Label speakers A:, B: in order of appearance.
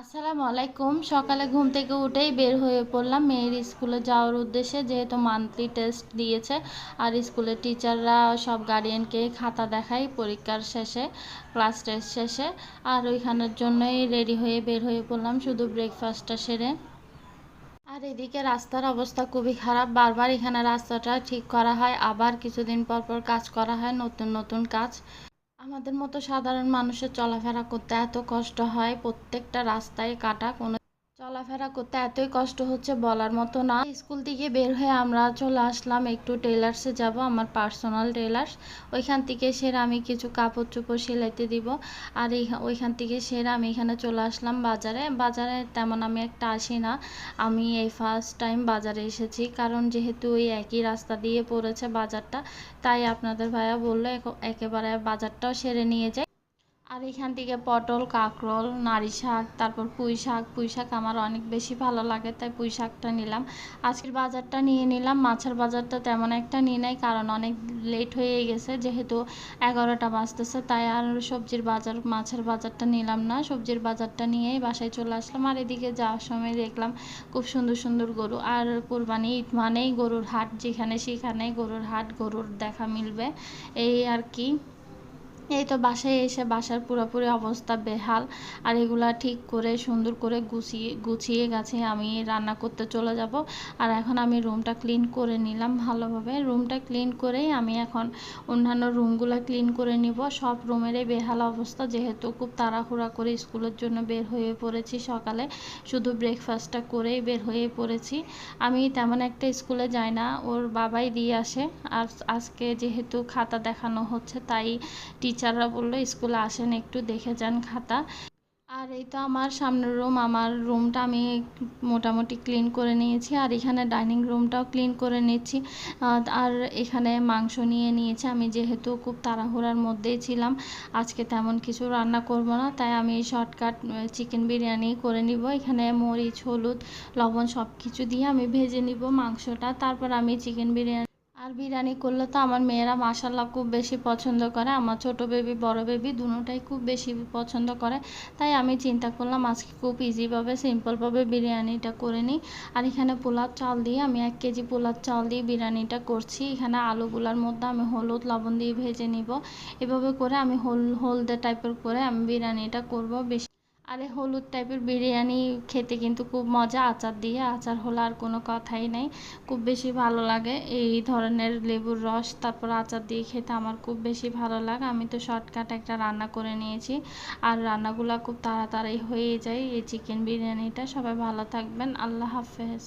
A: আসসালামু আলাইকুম। সকালে ঘুম থেকে উঠেই বের হয়ে পড়লাম। মেয়ের স্কুলে যাওয়ার উদ্দেশ্যে যেহেতু মান্থলি টেস্ট দিয়েছে, আর স্কুলের টিচাররা সব গার্ডিয়ানকে খাতা দেখায় পরীক্ষার শেষে ক্লাস টেস্ট শেষে, আর ওইখানের জন্যই রেডি হয়ে বের হয়ে পড়লাম শুধু ব্রেকফাস্টটা সেরে। আর এদিকে রাস্তার অবস্থা খুবই খারাপ। বারবার এখানে রাস্তাটা ঠিক করা হয়, আবার কিছুদিন পর পর কাজ করা হয়, নতুন নতুন কাজ। আমাদের মতো সাধারণ মানুষের চলাফেরা করতে এত কষ্ট হয় প্রত্যেকটা রাস্তায় কাটা কোনো চলাফেরা করতে এতই কষ্ট হচ্ছে বলার মতো না। স্কুল থেকে বের হয়ে আমরা চলে আসলাম একটু টেলার্সে যাব, আমার পার্সোনাল টেলার্স ওইখান থেকে সেরা আমি কিছু কাপড় চোপড় সেলাইতে দিব। আর ওইখান থেকে সেরা আমি এখানে চলে আসলাম বাজারে। বাজারে তেমন আমি একটা আসি না। আমি এই ফার্স্ট টাইম বাজারে এসেছি। কারণ যেহেতু ওই একই রাস্তা দিয়ে পড়েছে বাজারটা, তাই আপনাদের ভাইয়া বলল একেবারে বাজারটাও সেরে নিয়ে যাই। আর এখান থেকে পটল, কাঁকরোল নারী শাক তারপর পুঁই শাক পুঁই শাক আমার অনেক বেশি ভালো লাগে, তাই পুঁই শাকটা নিলাম। আজকের বাজারটা নিয়ে নিলাম, মাছের বাজারটা তেমন একটা নিয়ে নাই, কারণ অনেক লেট হয়ে গেছে, যেহেতু এগারোটা বাজতেছে, তাই আর সবজির বাজার, মাছের বাজারটা নিলাম না। সবজির বাজারটা নিয়েই বাসায় চলে আসলাম, আর এদিকে যাওয়ার সময় দেখলাম খুব সুন্দর সুন্দর গরু, আর কোরবানি ঈদ মানেই গরুর হাট, যেখানে সেখানে গরুর হাট, গরুর দেখা মিলবে, এই আর কি। এই তো বাসায় এসে বাসার পুরোপুরি অবস্থা বেহাল। আর এগুলা ঠিক করে, সুন্দর করে গুছিয়ে গুছিয়ে গাছে আমি রান্না করতে চলে যাব। আর এখন আমি রুমটা ক্লিন করে নিলাম ভালোভাবে। রুমটা ক্লিন করেই আমি এখন অন্যান্য রুমগুলো ক্লিন করে নিব। সব রুমেরই বেহাল অবস্থা, যেহেতু খুব তাড়াহুড়া করে স্কুলের জন্য বের হয়ে পড়েছি সকালে। শুধু ব্রেকফাস্টটা করেই বের হয়ে পড়েছি। আমি তেমন একটা স্কুলে যাই না, ওর বাবাই দিয়ে আসে। আর আজকে যেহেতু খাতা দেখানো হচ্ছে, তাই টিচাররা বলল স্কুলে আসেন একটু দেখে যান খাতা। আর এই তো আমার সামনের রুম আমার রুমটা আমি মোটামুটি ক্লিন করে নিয়েছি আর এখানে ডাইনিং রুমটাও ক্লিন করে আহ, আর এখানে মাংস নিয়ে নিয়েছি আমি যেহেতু খুব তাড়াহুড়ার মধ্যেই ছিলাম আজকে তেমন কিছু রান্না করব না তাই আমি শর্টকাট চিকেন বিরিয়ানি করে নিব। এখানে মরিচ হলুদ লবণ সব কিছু দিয়ে আমি ভেজে নিব মাংসটা তারপর আমি চিকেন বিরিয়ানি বিরিয়ানি করলে তো আমার মেয়েরা মাসাল্লাহ খুব বেশি পছন্দ করে। আমার ছোট বেবি বড় বেবি দুটোটাই খুব বেশি পছন্দ করে। তাই আমি চিন্তা করলাম আজকে খুব ইজিভাবে সিম্পলভাবে বিরিয়ানিটা করে নিই। আর এখানে পোলার চাল দিয়ে আমি এক কেজি পোলার চাল দিয়ে বিরিয়ানিটা করছি। এখানে আলুগুলার মধ্যে আমি হলুদ, লবণ দিয়ে ভেজে নিব। এভাবে করে আমি হল, হলদে টাইপের করে আমি বিরিয়ানিটা করব। বেশি আর হলুদ টাইপের বিরিয়ানি খেতে কিন্তু খুব মজা, আচার দিয়ে। আচার হলে আর কোনো কথাই নেই। খুব বেশি ভালো লাগে। এই ধরনের লেবুর রস, তারপর আচার দিয়ে খেতে আমার খুব বেশি ভালো লাগে। আমি তো শর্টকাট একটা রান্না করে নিয়েছি। আর রান্নাগুলো খুব তাড়াতাড়ি হয়ে যায়। এই চিকেন বিরিয়ানিটা। সবাই ভালো থাকবেন। আল্লাহ হাফেজ।